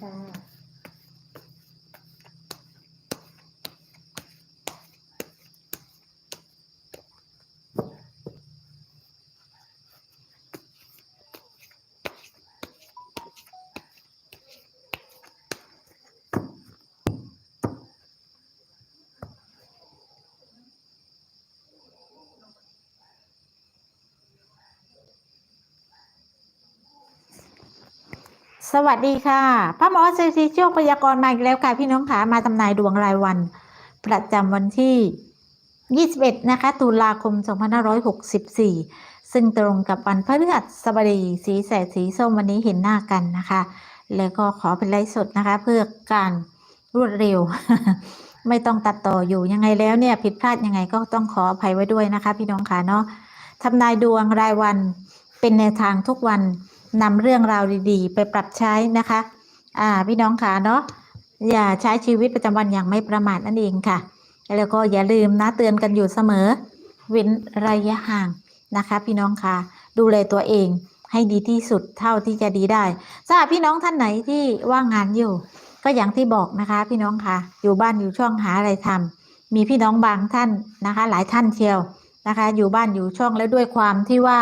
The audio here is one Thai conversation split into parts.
ค่ สวัสดีค่ะพระหมอเซซีโชคพยากรณ์มาอีกแล้วค่ะ พี่น้องค่ะมาทำนายดวงรายวัน ประจำวันที่ 21 นะคะ ตุลาคม 2564 ซึ่งตรงกับวันพฤหัสบดีสีแสดสีส้มวันนี้เห็นหน้ากันนะคะ แล้วก็ขอเป็นไลฟ์สดนะคะ เพื่อการรวดเร็ว ไม่ต้องตัดต่ออยู่ยังไงแล้วเนี่ย ผิดพลาดยังไงก็ต้องขออภัยไว้ด้วยนะคะ พี่น้องค่ะเนาะทำนายดวงรายวันเป็นแนวทางทุกวัน นำเรื่องราวดีๆ ไปปรับใช้นะคะ อ่าพี่น้องค่ะเนาะอย่าใช้ชีวิตประจำวันอย่างไม่ประมาทนั่นเองค่ะ แล้วก็อย่าลืมนะเตือนกันอยู่เสมอ เว้นระยะห่างนะคะ พี่น้องค่ะ ดูแลตัวเองให้ดีที่สุดเท่าที่จะดีได้สำหรับพี่น้องท่านไหนที่ว่างงานอยู่ ก็อย่างที่บอกนะคะ พี่น้องค่ะ อยู่บ้านอยู่ช่องหาอะไรทำมีพี่น้องบางท่านนะคะ หลายท่านเชียวนะคะ อยู่บ้านอยู่ช่องแล้วด้วยความที่ว่า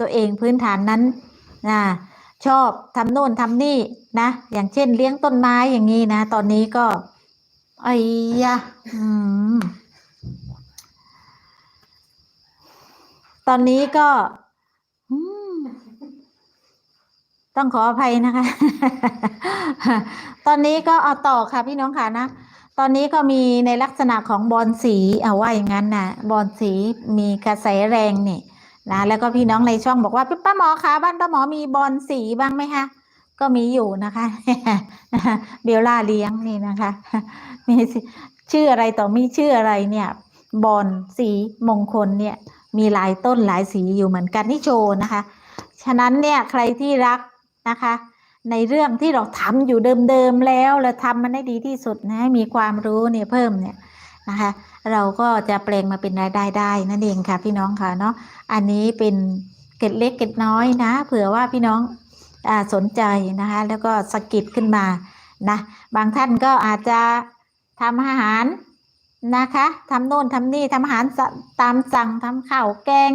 ตัวเองพื้นฐานนั้น นะชอบทำโน่นทำนี่นะ อย่างเช่นเลี้ยงต้นไม้อย่างนี้นะ ตอนนี้ก็ไอ้ยะอตอนนี้ก็ต้องขออภัยนะคะ ตอนนี้ก็เอาต่อค่ะพี่น้องค่ะนะ ตอนนี้ก็มีในลักษณะของบอลสี เอาว่าอย่างนั้นนะบอลสีมีกระแสแรงนี่ นะแล้วก็พี่น้องในช่องบอกว่าป้าหมอคะบ้านป้าหมอมีบอลสีบ้างไหมคะก็มีอยู่นะคะเบลล่าเลี้ยงนี่นะคะมีชื่ออะไรต่อมีชื่ออะไรเนี่ยบอลสีมงคลเนี่ยมีหลายต้นหลายสีอยู่เหมือนกันที่โชว์นะคะ ฉะนั้นเนี่ยใครที่รักนะคะ ในเรื่องที่เราทำอยู่เดิมๆแล้วเราทำมันได้ดีที่สุดนะมีความรู้เนี่ยเพิ่มเนี่ย นะคะ เราก็จะแปลงมาเป็นรายได้ได้นั่นเองค่ะพี่น้องค่ะเนาะอันนี้เป็นเกร็ดเล็กเกร็ดน้อยนะ เผื่อว่าพี่น้องอสนใจนะคะ แล้วก็สะกิดขึ้นมานะบางท่านก็อาจจะทำอาหารนะคะทำโน่นทำนี่ทำอาหารตามสั่งทำข้าวแกง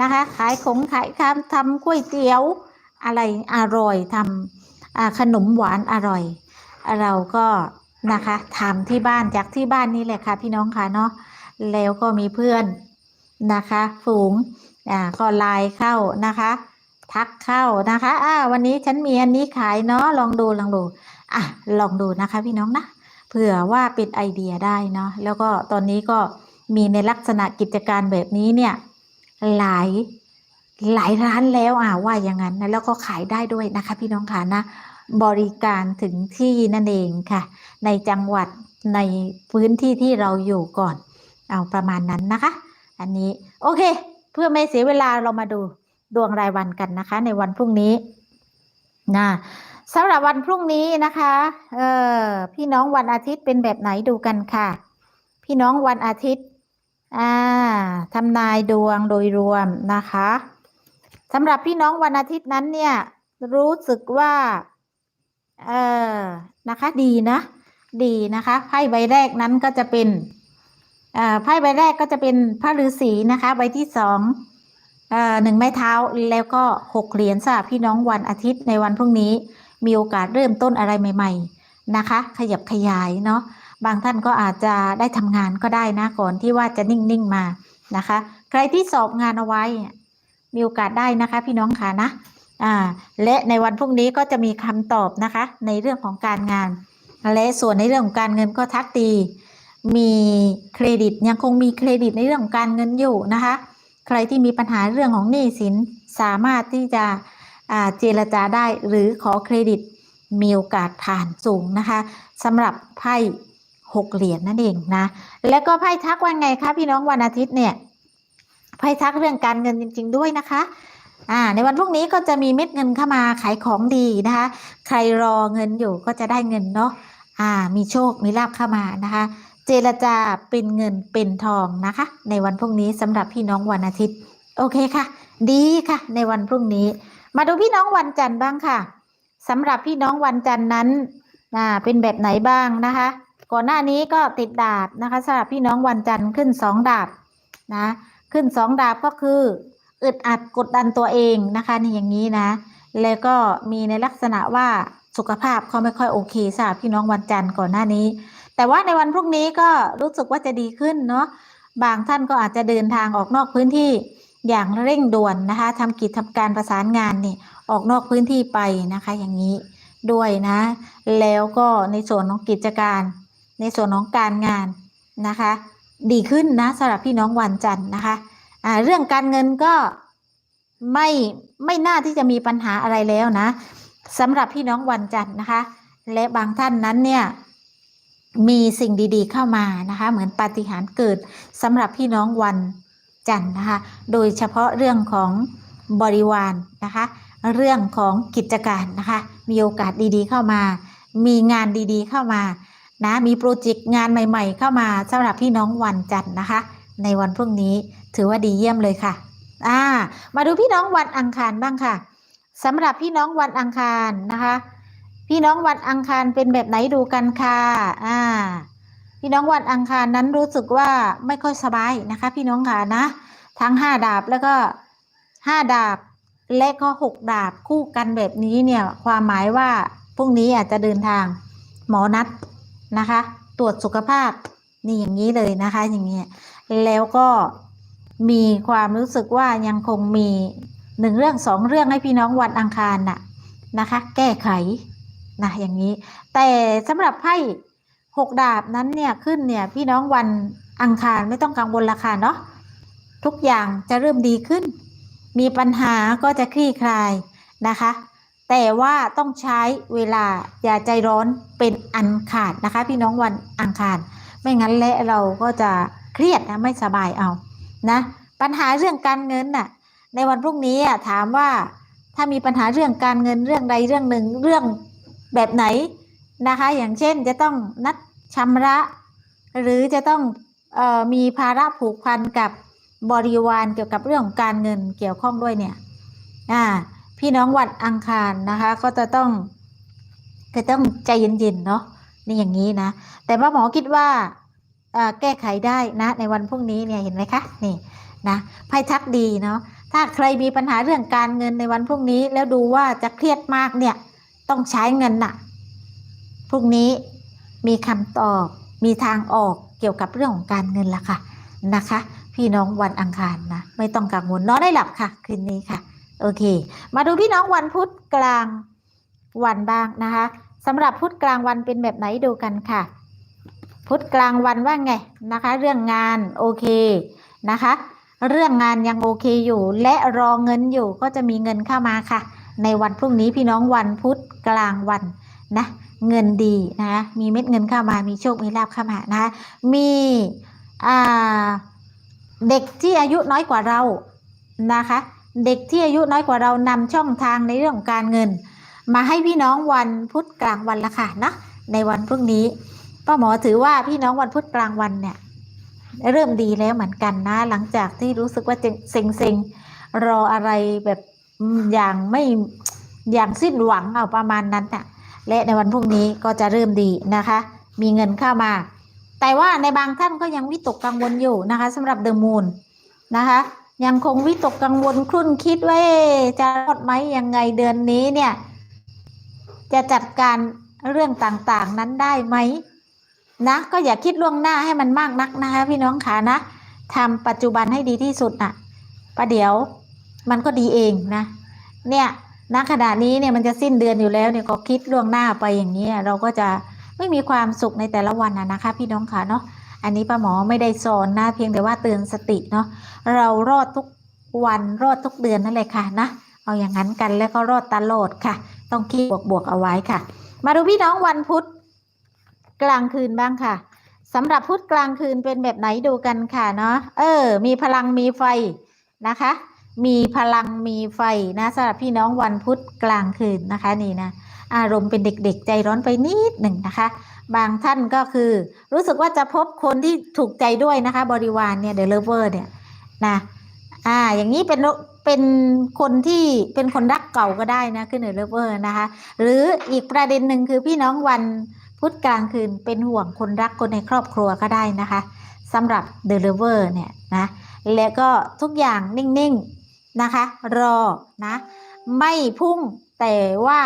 นะคะ ขายของขายข้ามทำก๋วยเตี๋ยวอะไรอร่อยทำอ่าขนมหวานอร่อย เราก็ นะคะทำที่บ้านจากที่บ้านนี่แหละค่ะพี่น้องค่ะเนาะแล้วก็มีเพื่อนนะคะ ฝูงอ่าก็ไลน์เข้านะคะ ทักเข้านะคะอ่าวันนี้ฉันมีอันนี้ขายเนาะลองดูลองดูอะลองดูนะคะพี่น้องนะเผื่อว่าเป็นไอเดียได้เนาะแล้วก็ตอนนี้ก็มีในลักษณะกิจการแบบนี้เนี่ยหลายหลายร้านแล้วอ่าว่าอย่างนั้นนะแล้วก็ขายได้ด้วยนะคะ พี่น้องค่ะนะ บริการถึงที่นั่นเองค่ะ ในจังหวัดในพื้นที่ที่เราอยู่ก่อน เอาประมาณนั้นนะคะ อันนี้โอเค เพื่อไม่เสียเวลาเรามาดูดวงรายวันกันนะคะ ในวันพรุ่งนี้นะสำหรับวันพรุ่งนี้นะคะเออพี่น้องวันอาทิตย์เป็นแบบไหนดูกันค่ะ พี่น้องวันอาทิตย์อ่าทำนายดวงโดยรวมนะคะสำหรับพี่น้องวันอาทิตย์นั้นเนี่ยรู้สึกว่า เออนะคะ ดีนะ ดีนะคะไพ่ใบแรกนั้นก็จะเป็นเอ่าไพ่ใบแรกก็จะเป็นพระฤาษีนะคะ ใบที่สองเอ่อหนึ่งไม้เท้าแล้วก็หกเหรียญสำหรับพี่น้องวันอาทิตย์ในวันพรุ่งนี้ มีโอกาสเริ่มต้นอะไรใหม่ ๆนะคะ ขยับขยายเนาะบางท่านก็อาจจะได้ทำงานก็ได้นะก่อนที่ว่าจะนิ่งๆมานะคะ ใครที่สอบงานเอาไว้มีโอกาสได้นะคะ พี่น้องค่ะนะ อ่าและในวันพรุ่งนี้ก็จะมีคำตอบนะคะ ในเรื่องของการงาน และส่วนในเรื่องของการเงินก็ทักดี มีเครดิตยังคงมีเครดิตในเรื่องของการเงินอยู่นะคะ ใครที่มีปัญหาเรื่องของหนี้สินสามารถที่จะเจรจาได้หรือขอเครดิตมีโอกาสผ่านสูงนะคะสำหรับไพ่หกเหรียญนั่นเองนะแล้วก็ไพ่ทักว่าไงคะพี่น้องวันอาทิตย์เนี่ยไพ่ทักเรื่องการเงินจริง ๆ ด้วยนะคะ อ่าในวันพรุ่งนี้ก็จะมีเม็ดเงินเข้ามาขายของดีนะคะ ใครรอเงินอยู่ก็จะได้เงินเนาะอ่า มีโชคมีลาบเข้ามานะคะ เจรจาเป็นเงินเป็นทองนะคะ ในวันพรุ่งนี้สำหรับพี่น้องวันอาทิตย์ โอเคค่ะ ดีค่ะ ในวันพรุ่งนี้ มาดูพี่น้องวันจันทร์บ้างค่ะสำหรับพี่น้องวันจันทร์นั้นอ่าเป็นแบบไหนบ้างนะคะ ก่อนหน้านี้ก็ติดดาบนะคะสำหรับพี่น้องวันจันทร์ขึ้นสองดาบนะ ขึ้นสองดาบก็คือ อึดอัดกดดันตัวเองนะคะนี่อย่างนี้นะ แล้วก็มีในลักษณะว่าสุขภาพเขาไม่ค่อยโอเคสำหรับพี่น้องวันจันทร์ก่อนหน้านี้ แต่ว่าในวันพรุ่งนี้ก็รู้สึกว่าจะดีขึ้นเนาะบางท่านก็อาจจะเดินทางออกนอกพื้นที่อย่างเร่งด่วนนะคะทำกิจทำการประสานงานนี่ออกนอกพื้นที่ไปนะคะ อย่างนี้ด้วยนะ แล้วก็ในส่วนของกิจการ ในส่วนของการงานนะคะ ดีขึ้นนะสำหรับพี่น้องวันจันทร์นะคะ อ่าเรื่องการเงินก็ไม่ไม่น่าที่จะมีปัญหาอะไรแล้วนะสำหรับพี่น้องวันจันทร์นะคะ และบางท่านนั้นเนี่ยมีสิ่งดีๆเข้ามานะคะ เหมือนปาฏิหาริย์เกิดสำหรับพี่น้องวันจันทร์นะคะ โดยเฉพาะเรื่องของบริวารนะคะ เรื่องของกิจการนะคะ มีโอกาสดีๆเข้ามา มีงานดีๆเข้ามานะมีโปรเจกต์งานใหม่ ๆ เข้ามาสำหรับพี่น้องวันจันทร์นะคะ ในวันพรุ่งนี้ ถือว่าดีเยี่ยมเลยค่ะ อ่า มาดูพี่น้องวันอังคารบ้างค่ะสำหรับพี่น้องวันอังคารนะคะ พี่น้องวันอังคารเป็นแบบไหนดูกันค่ะ อ่า พี่น้องวันอังคารนั้นรู้สึกว่าไม่ค่อยสบายนะคะ พี่น้องค่ะนะ ทั้งห้าดาบแล้วก็ห้าดาบและก็หกดาบคู่กันแบบนี้เนี่ย ความหมายว่าพรุ่งนี้อาจจะเดินทาง หมอนัดนะคะ ตรวจสุขภาพนี่อย่างนี้เลยนะคะ อย่างเงี้ยแล้วก็ มีความรู้สึกว่ายังคงมีหนึ่งเรื่องสองเรื่องให้พี่น้องวันอังคารน่ะนะคะ แก้ไขนะอย่างนี้ แต่สำหรับไพ่หกดาบนั้นเนี่ยขึ้นเนี่ยพี่น้องวันอังคารไม่ต้องกังวลราคาเนาะทุกอย่างจะเริ่มดีขึ้น มีปัญหาก็จะคลี่คลายนะคะ แต่ว่าต้องใช้เวลาอย่าใจร้อนเป็นอันขาดนะคะ พี่น้องวันอังคาร ไม่งั้นและเราก็จะเครียดนะไม่สบายเอา นะปัญหาเรื่องการเงินน่ะ ในวันพรุ่งนี้อะถามว่าถ้ามีปัญหาเรื่องการเงินเรื่องใดเรื่องหนึ่งเรื่องแบบไหนนะคะ อย่างเช่นจะต้องนัดชำระ หรือจะต้องออมีภาระผูกพันกับบริวารเกี่ยวกับเรื่องของการเงินเกี่ยวข้องด้วยเนี่ยอ่าพี่น้องวันอังคารนะคะ ก็จะต้องก็ต้องใจเย็นๆเนาะนี่อย่างนี้นะ แต่ว่าหมอคิดว่า แก้ไขได้นะในวันพรุ่งนี้เนี่ยเห็นไหมคะนี่นะไพ่ทักดีเนาะถ้าใครมีปัญหาเรื่องการเงินในวันพรุ่งนี้ แล้วดูว่าจะเครียดมากเนี่ยต้องใช้เงินน่ะพรุ่งนี้มีคำตอบมีทางออกเกี่ยวกับเรื่องของการเงินละค่ะนะคะ พี่น้องวันอังคารนะไม่ต้องกังวลนอนได้หลับค่ะคืนนี้ค่ะโอเค มาดูพี่น้องวันพุธกลางวันบ้างนะคะสำหรับพุธกลางวันเป็นแบบไหนดูกันค่ะ พุธกลางวันว่าไงนะคะ เรื่องงานโอเคนะคะ เรื่องงานยังโอเคอยู่ และรอเงินอยู่ก็จะมีเงินเข้ามาค่ะ ในวันพรุ่งนี้พี่น้องวันพุธกลางวันนะเงินดีนะคะมีเม็ดเงินเข้ามามีโชคมีลาภเข้ามานะคะมีเด็กที่อายุน้อยกว่าเรานะคะ เด็กที่อายุน้อยกว่าเรานำช่องทางในเรื่องของการเงิน มาให้พี่น้องวันพุธกลางวันละค่ะนะในวันพรุ่งนี้ ป้าหมอถือว่าพี่น้องวันพุธกลางวันเนี่ย เริ่มดีแล้วเหมือนกันนะ หลังจากที่รู้สึกว่าเซ็งเซ็งรออะไรแบบอย่างไม่อย่างสิ้นหวังเอาประมาณนั้นน่ะ และในวันพรุ่งนี้ก็จะเริ่มดีนะคะ มีเงินเข้ามา แต่ว่าในบางท่านก็ยังวิตกกังวลอยู่นะคะสำหรับเดอะมูนนะคะ ยังคงวิตกกังวลครุ่นคิดว่าจะรอดไหมยังไงเดือนนี้เนี่ย จะจัดการเรื่องต่างๆนั้นได้ไหม นะก็อย่าคิดล่วงหน้าให้มันมากนักนะคะ พี่น้องขานะทำปัจจุบันให้ดีที่สุดน่ะประเดี๋ยวมันก็ดีเองนะ เนี่ยณขณะนี้เนี่ยมันจะสิ้นเดือนอยู่แล้วเนี่ยก็คิดล่วงหน้าไปอย่างนี้เราก็จะไม่มีความสุขในแต่ละวันนะนะคะ พี่น้องค่ะเนาะอันนี้ป้าหมอไม่ได้สอนนะเพียงแต่ว่าเตือนสติเนาะเรารอดทุกวันรอดทุกเดือนนั่นแหละค่ะนะเอาอย่างนั้นกันแล้วก็รอดตลอดค่ะ ต้องคิดบวกๆเอาไว้ค่ะ มาดูพี่น้องวันพุธ กลางคืนบ้างค่ะสำหรับพุธกลางคืนเป็นแบบไหนดูกันค่ะเนาะเออ มีพลังมีไฟนะคะ มีพลังมีไฟนะสำหรับพี่น้องวันพุธกลางคืนนะคะนี่นะอารมณ์เป็นเด็กๆ ใจร้อนไปนิดหนึ่งนะคะ บางท่านก็คือ รู้สึกว่าจะพบคนที่ถูกใจด้วยนะคะ บริวารเนี่ยเดลเลเวอร์เนี่ยนะอ่าอย่างนี้เป็นเป็นคนที่เป็นคนรักเก่าก็ได้นะคือเนอเลเวอร์นะคะ หรืออีกประเด็นหนึ่งคือพี่น้องวัน พุธกลางคืนเป็นห่วงคนรักคนในครอบครัวก็ได้นะคะสำหรับเดลิเวอร์เนี่ยนะแล้วก็ทุกอย่างนิ่งๆนะคะ รอนะไม่พุ่งแต่ว่า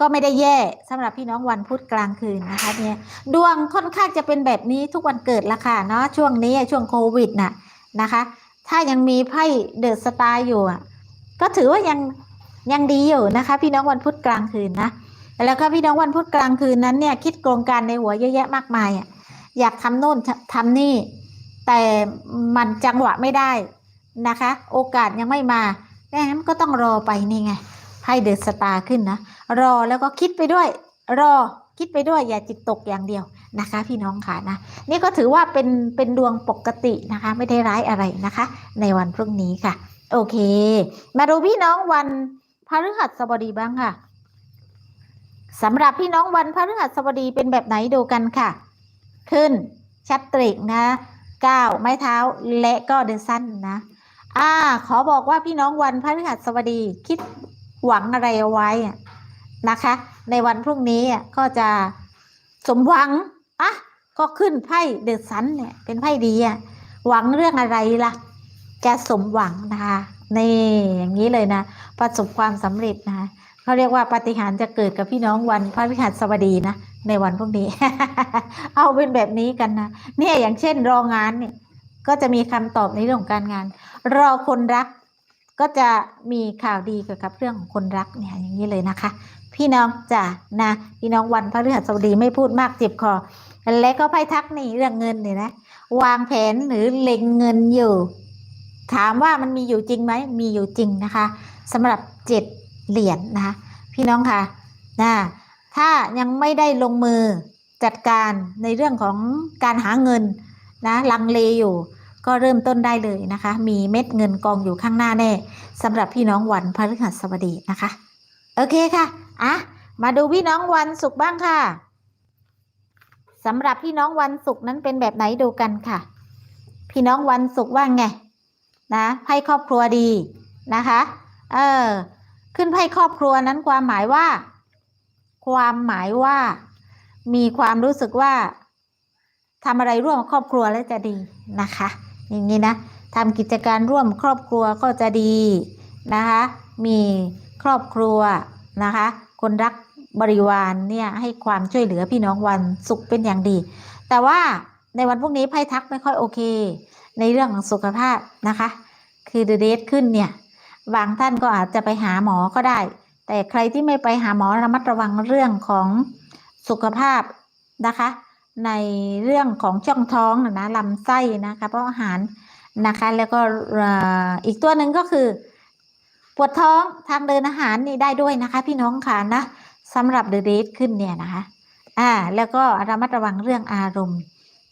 ก็ไม่ได้แย่สำหรับพี่น้องวันพุธกลางคืนนะคะเนี่ยดวงค่อนข้างจะเป็นแบบนี้ทุกวันเกิดละค่ะเนาะช่วงนี้ช่วงโควิดน่ะนะคะ ถ้ายังมีไพ่เดอะสตาร์อยู่อะก็ถือว่ายังยังดีอยู่นะคะ พี่น้องวันพุธกลางคืนนะ แล้วก็พี่น้องวันพุธกลางคืนนั้นเนี่ยคิดโครงการในหัวเยอะแยะมากมายอยากทำโน่นทำนี่ แต่มันจังหวะไม่ได้นะคะ โอกาสยังไม่มาดังนั้นก็ต้องรอไปนี่ไงไพ่เดอะสตาร์ขึ้นนะ รอแล้วก็คิดไปด้วย รอคิดไปด้วยอย่าจิตตกอย่างเดียวนะคะ พี่น้องค่ะนะ นี่ก็ถือว่าเป็นเป็นดวงปกตินะคะ ไม่ได้ร้ายอะไรนะคะ ในวันพรุ่งนี้ค่ะ โอเค มาดูพี่น้องวันพฤหัสบดีบ้างค่ะ สำหรับพี่น้องวันพฤหัสบดีเป็นแบบไหนดูกันค่ะ ขึ้น ชัดตริกนะก้าวไม้เท้าและก็เดนสั้นนะ อ่า ขอบอกว่าพี่น้องวันพฤหัสบดีคิดหวังอะไรเอาไว้นะคะ ในวันพรุ่งนี้ก็จะสมหวังอะก็ขึ้นไพ่เดอะซันเนี่ยเป็นไพ่ดีอะหวังเรื่องอะไรล่ะ จะสมหวังนะคะนี่อย่างนี้เลยนะ ประสบความสำเร็จนะคะ เขาเรียกว่าปาฏิหาริย์จะเกิดกับพี่น้องวันพฤหัสบดีนะในวันพรุ่งนี้ เอาเป็นแบบนี้กันนะเนี่ยอย่างเช่นรองานเนี่ย ก็จะมีคำตอบในเรื่องของการงาน รอคนรัก ก็จะมีข่าวดีเกี่ยวกับเรื่องของคนรักเนี่ยอย่างนี้เลยนะคะ พี่น้องจ้ะนะพี่น้องวันพระฤหัสบดีไม่พูดมากเจ็บคอและก็ไพ่ทักนี่เรื่องเงินเนี่ยนะวางแผนหรือเล็งเงินอยู่ ถามว่ามันมีอยู่จริงไหมมีอยู่จริงนะคะสำหรับเจ็ด เหรียญนนะคะพี่น้องค่ะนะถ้ายังไม่ได้ลงมือจัดการในเรื่องของการหาเงินนะลังเลอยู่ก็เริ่มต้นได้เลยนะคะ มีเม็ดเงินกองอยู่ข้างหน้าแน่สำหรับพี่น้องวันพฤหัสบดีนะคะ โอเคค่ะอะมาดูพี่น้องวันศุกร์บ้างค่ะสำหรับพี่น้องวันศุกร์นั้นเป็นแบบไหนดูกันค่ะ พี่น้องวันศุกร์ว่าไงนะไพ่ครอบครัวดีนะคะ เออ ขึ้นไพ่ครอบครัวนั้นความหมายว่า ความหมายว่า มีความรู้สึกว่าทำอะไรร่วมครอบครัวแล้วจะดีนะคะ อย่างนี้นะทำกิจการร่วมครอบครัวก็จะดีนะคะ มีครอบครัวนะคะ คนรักบริวารเนี่ยให้ความช่วยเหลือพี่น้องวันศุกร์เป็นอย่างดี แต่ว่าในวันพวกนี้ไพ่ทักไม่ค่อยโอเค ในเรื่องของสุขภาพนะคะ คือเดเดทขึ้นเนี่ย บางท่านก็อาจจะไปหาหมอก็ได้ แต่ใครที่ไม่ไปหาหมอระมัดระวังเรื่องของสุขภาพนะคะ ในเรื่องของช่องท้องนะนะลำไส้นะคะ เพราะอาหารนะคะ แล้วก็อีกตัวหนึ่งก็คือ ปวดท้องทางเดินอาหารนี่ได้ด้วยนะคะ พี่น้องค่ะนะสำหรับเดอะเดทขึ้นเนี่ยนะคะอ่าแล้วก็ระมัดระวังเรื่องอารมณ์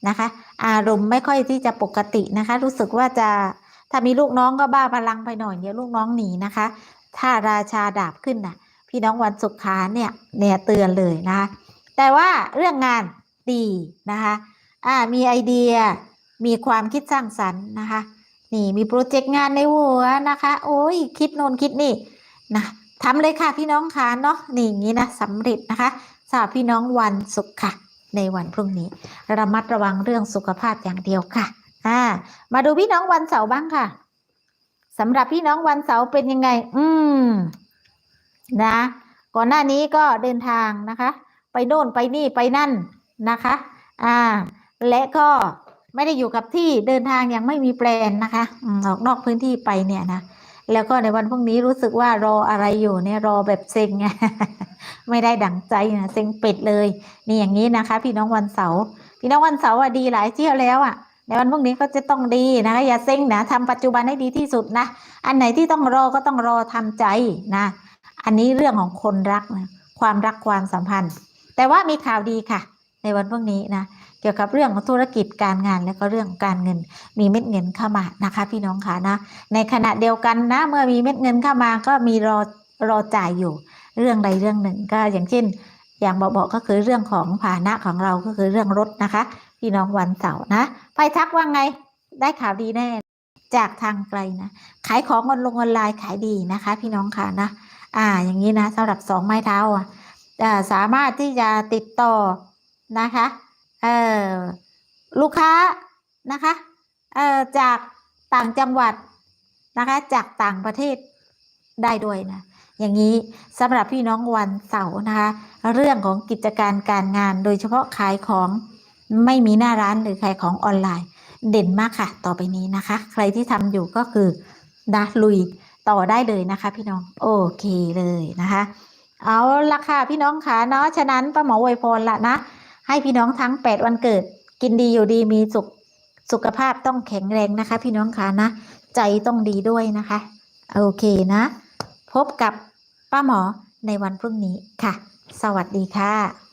นะคะ อารมณ์ไม่ค่อยที่จะปกตินะคะ รู้สึกว่าจะ ถ้ามีลูกน้องก็บ้าพลังไปหน่อยเดี๋ยวลูกน้องหนีนะคะ ถ้าราชาดาบขึ้นน่ะ พี่น้องวันสุขขาเนี่ยเนี่ยเตือนเลยนะคะแต่ว่าเรื่องงานดีนะคะอ่ามีไอเดียมีความคิดสร้างสรรค์นะคะ นี่มีโปรเจกต์งานในหัวนะคะ โอ้ยคิดโน่นคิดนี่นะทำเลยค่ะพี่น้องคะเนาะนี่อย่างนี้นะสำเร็จนะคะสำหรับพี่น้องวันศุกร์ค่ะ ในวันพรุ่งนี้ ระมัดระวังเรื่องสุขภาพอย่างเดียวค่ะ อ่า มาดูพี่น้องวันเสาร์บ้างค่ะสำหรับพี่น้องวันเสาร์เป็นยังไง อืม นะ ก่อนหน้านี้ก็เดินทางนะคะ ไปโน่นไปนี่ไปนั่นนะคะ อ่า และก็ไม่ได้อยู่กับที่เดินทางยังไม่มีแปลนนะคะอออกนอกพื้นที่ไปเนี่ยนะแล้วก็ในวันพรุ่งนี้รู้สึกว่ารออะไรอยู่เนี่ยรอแบบเซ็งไม่ได้ดั่งใจนะเซ็งเป็ดเลย นี่อย่างนี้นะคะ พี่น้องวันเสาร์พี่น้องวันเสาร์อะดีหลายเที่ยวแล้วอะ ในวันพรุ่งนี้ก็จะต้องดีนะคะอย่าเซ็งนะทำปัจจุบันให้ดีที่สุดนะ อันไหนที่ต้องรอก็ต้องรอทำใจนะ อันนี้เรื่องของคนรักนะความรักความสัมพันธ์ แต่ว่ามีข่าวดีค่ะ ในวันพรุ่งนี้นะเกี่ยวกับเรื่องของธุรกิจการงานและก็เรื่องการเงิน มีเม็ดเงินเข้ามานะคะ พี่น้องค่ะนะ ในขณะเดียวกันนะ เมื่อมีเม็ดเงินเข้ามาก็มีรอรอจ่ายอยู่เรื่องใดเรื่องหนึ่งก็อย่างเช่น อย่างเบอกๆก็คือเรื่องของภานะของเราก็คือเรื่องรถนะคะ พี่น้องวันเสาร์นะไฟทักว่าไงได้ข่าวดีแน่ จากทางไกลนะ ขายของออนลงออนไลน์ขายดีนะคะ พี่น้องค่ะนะ อ่า อย่างนี้นะสำหรับสองไม้เท้าอะอ่าสามารถที่จะติดต่อนะคะเอ่อลูกค้านะคะเอ่อจากต่างจังหวัดนะคะ จากต่างประเทศได้ด้วยนะ อย่างนี้สำหรับพี่น้องวันเสาร์นะคะ เรื่องของกิจการการงานโดยเฉพาะขายของ ไม่มีหน้าร้านหรือขายของออนไลน์ เด่นมากค่ะ ต่อไปนี้นะคะ ใครที่ทำอยู่ก็คือนะลุยต่อได้เลยนะคะ พี่น้องโอเคเลยนะคะ เอาละค่ะพี่น้องค่ะเนาะฉะนั้นป้าหมอวยพรละนะ ให้พี่น้องทั้ง 8 วันเกิด กินดีอยู่ดีมีสุขสุขภาพต้องแข็งแรงนะคะ พี่น้องค่ะนะ ใจต้องดีด้วยนะคะ โอเคนะ พบกับป้าหมอในวันพรุ่งนี้ค่ะ สวัสดีค่ะ